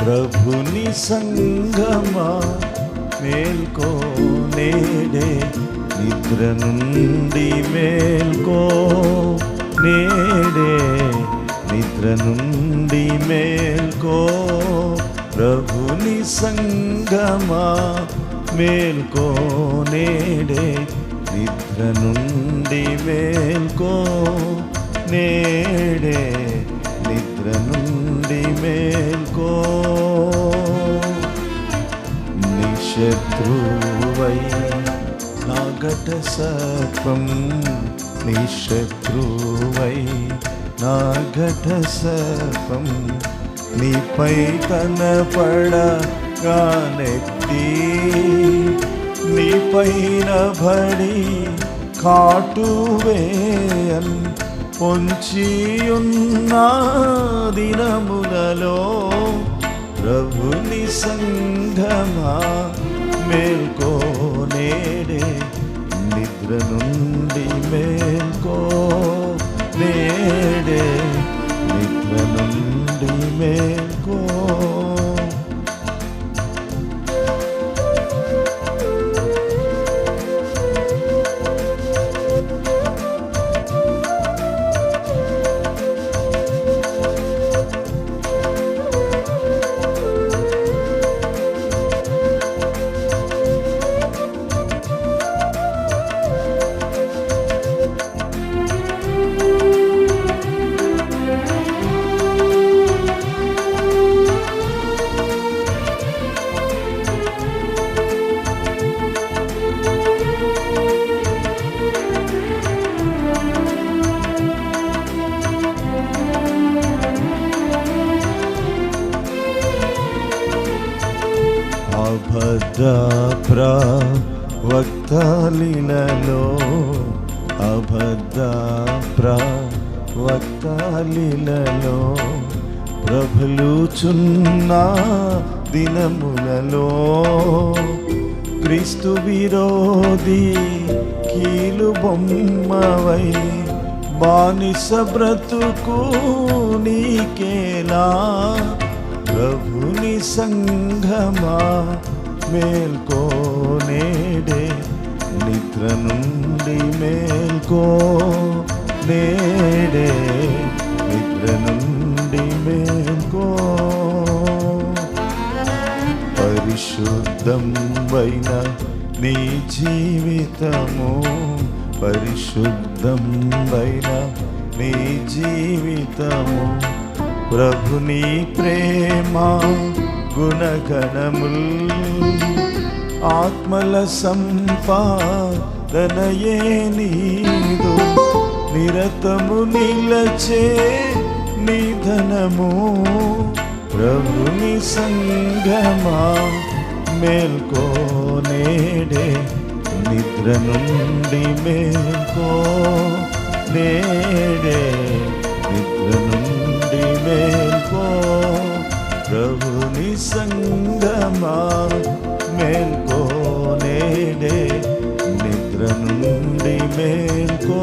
ప్రభుని సంగమా మేల్కో నేడే నిద్ర నుండి మేల్కో నేడే నిద్ర నుండి మేల్కో ప్రభుని సంగమా మేల్కో నేడే నిద్ర నుండి మేల్కో నేడే నిద్ర నుండి నిశత్రువై నాగట సర్పం నిశత్రువై నాగట సర్పం నీపై కనపడగానెత్తి నీపైన భడి కాటువేయన్ పొంచియున్న దినములలో ప్రభుని సంఘమా మేల్కో నేడే నిద్ర నుండి అబద్ధ ప్రవక్తలిలలో అబద్ధ ప్రవక్తలిలలో ప్రభులుచున్న దినములలో క్రీస్తు విరోధి కీలు బొమ్మవై బానిస బ్రతుకు నీకేలా ప్రభుని సంఘమా మేల్కోనేడే నిద్ర నుండి మేల్కో నేడే నిద్ర నుండి మేల్కో. పరిశుద్ధం వైన నీ జీవితము పరిశుద్ధం వైన నీ జీవితము. ప్రభుని ప్రేమ గుణగణముల్. ఆత్మల సంపాదనయే నీదు. నిరతము నిలచే నిధనము. ప్రభుని సంగమా మేల్కోనేడే. నిద్ర నుండి మేల్కో నేడే సంగమా మేల్కోనేడే నిద్ర నుండి మేల్కో